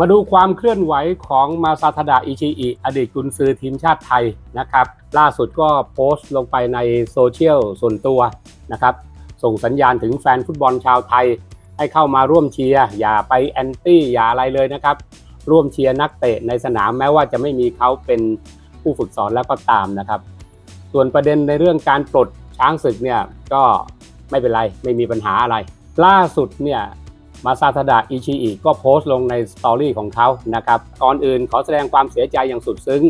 มาดูความเคลื่อนไหวของมาซาทาดะอิชิอิอดีตกุนซือทีมชาติไทยนะครับ ล่าสุดก็โพสต์ลงไปในโซเชียลส่วนตัวนะครับ ส่งสัญญาณถึงแฟนฟุตบอลชาวไทย ให้เข้ามาร่วมเชียร์อย่าไปแอนตี้อย่าอะไรเลยนะครับ ร่วมเชียร์นักเตะในสนามแม้ว่าจะไม่มีเขาเป็นผู้ฝึกสอนแล้วก็ตามนะครับ ส่วนประเด็นในเรื่องการปลดช้างศึกเนี่ยก็ไม่เป็นไรไม่มีปัญหาอะไร ล่าสุดเนี่ย มาซาทดะอิชิอิก็โพสต์ลงในสตอรี่ของเขานะครับก่อนอื่นขอแสดงความเสียใจอย่างสุดซึ้ง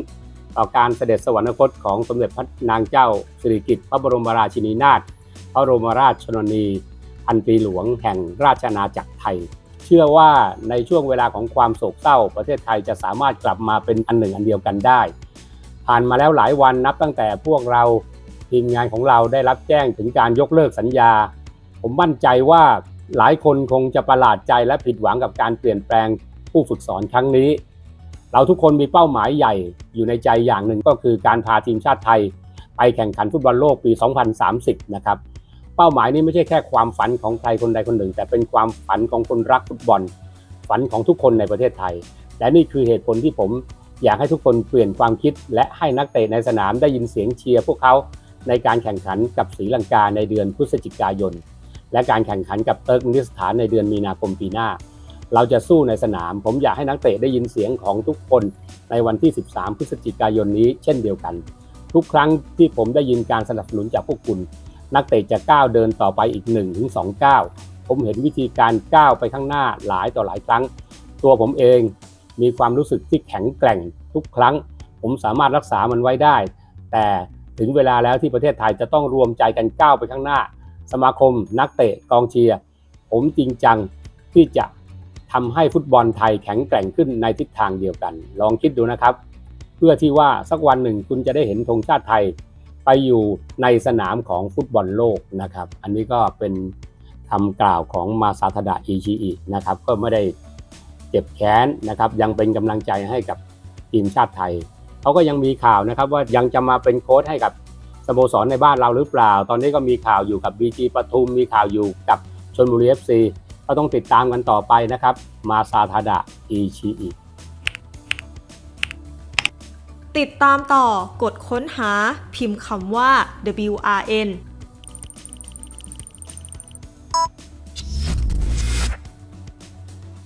ต่อการเสด็จสวรรคตของสมเด็จพระนางเจ้าสิริกิติ์พระบรมราชินีนาถพระบรมราชชนนีพันปีหลวงแห่งราชอาณาจักรไทย เชื่อว่าในช่วงเวลาของความโศกเศร้า ประเทศไทยจะสามารถกลับมาเป็นอันหนึ่งอันเดียวกันได้ ผ่านมาแล้วหลายวันนับตั้งแต่พวกเราทีมงานของเราได้รับแจ้งถึงการยกเลิกสัญญา ผมมั่นใจว่า หลายคนคงจะประหลาดใจและผิดหวังกับการเปลี่ยนแปลงผู้ฝึกสอนครั้งนี้ เราทุกคนมีเป้าหมายใหญ่อยู่ในใจอย่างหนึ่งก็คือการพาทีมชาติไทย ไปแข่งขันฟุตบอลโลกปี 2030 นะครับ เป้าหมายนี้ไม่ใช่แค่ความฝันของใครคนใดคนหนึ่ง แต่เป็นความฝันของคนรักฟุตบอล ฝันของทุกคนในประเทศไทย และนี่คือเหตุผลที่ผมอยากให้ทุกคนเปลี่ยนความคิด และให้นักเตะในสนามได้ยินเสียงเชียร์พวกเขาในการแข่งขันกับศรีลังกาในเดือนพฤศจิกายน และการแข่งขันกับเติร์กมินิสถานในเดือนมีนาคมปีหน้า เราจะสู้ในสนาม ผมอยากให้นักเตะได้ยินเสียงของทุกคนในวันที่ 13 พฤศจิกายนนี้เช่นเดียวกัน ทุกครั้งที่ผมได้ยินการสนับสนุนจากพวกคุณ นักเตะจะก้าวเดินต่อไปอีก1ถึงก้าวผมเห็นวิธีการก้าวไปข้างหน้าหลายต่อหลายครั้ง ตัวผมเองมีความรู้สึกที่แข็งแกร่งทุกครั้ง ผมสามารถรักษามันไว้ได้ แต่ถึงเวลาแล้วที่ประเทศไทยจะต้องรวมใจกันก้าวไปข้างหน้า สมาคม นักเตะกองเชียร์ผมจริงจังที่จะทำให้ฟุตบอลไทยแข็งแกร่งขึ้นในทิศทางเดียวกัน ลองคิดดูนะครับ เพื่อที่ว่าสักวันหนึ่งคุณจะได้เห็นธงชาติไทยไปอยู่ในสนามของฟุตบอลโลกนะครับ อันนี้ก็เป็นคำกล่าวของมาซาทดะอิชิอินะครับ ก็ไม่ได้เจ็บแค้นนะครับ ยังเป็นกำลังใจให้กับทีมชาติไทย เขาก็ยังมีข่าวนะครับว่ายังจะมาเป็นโค้ชให้กับ สโมสรในบ้านเราหรือเปล่า ตอนนี้ก็มีข่าวอยู่กับ BG ปทุมมีข่าวอยู่กับชนบุรีเอฟซีก็ต้องติดตามกันต่อไปนะครับ มาซาทาดะอีชีอีติดตามต่อกดค้นหาพิมพ์คำว่า WRN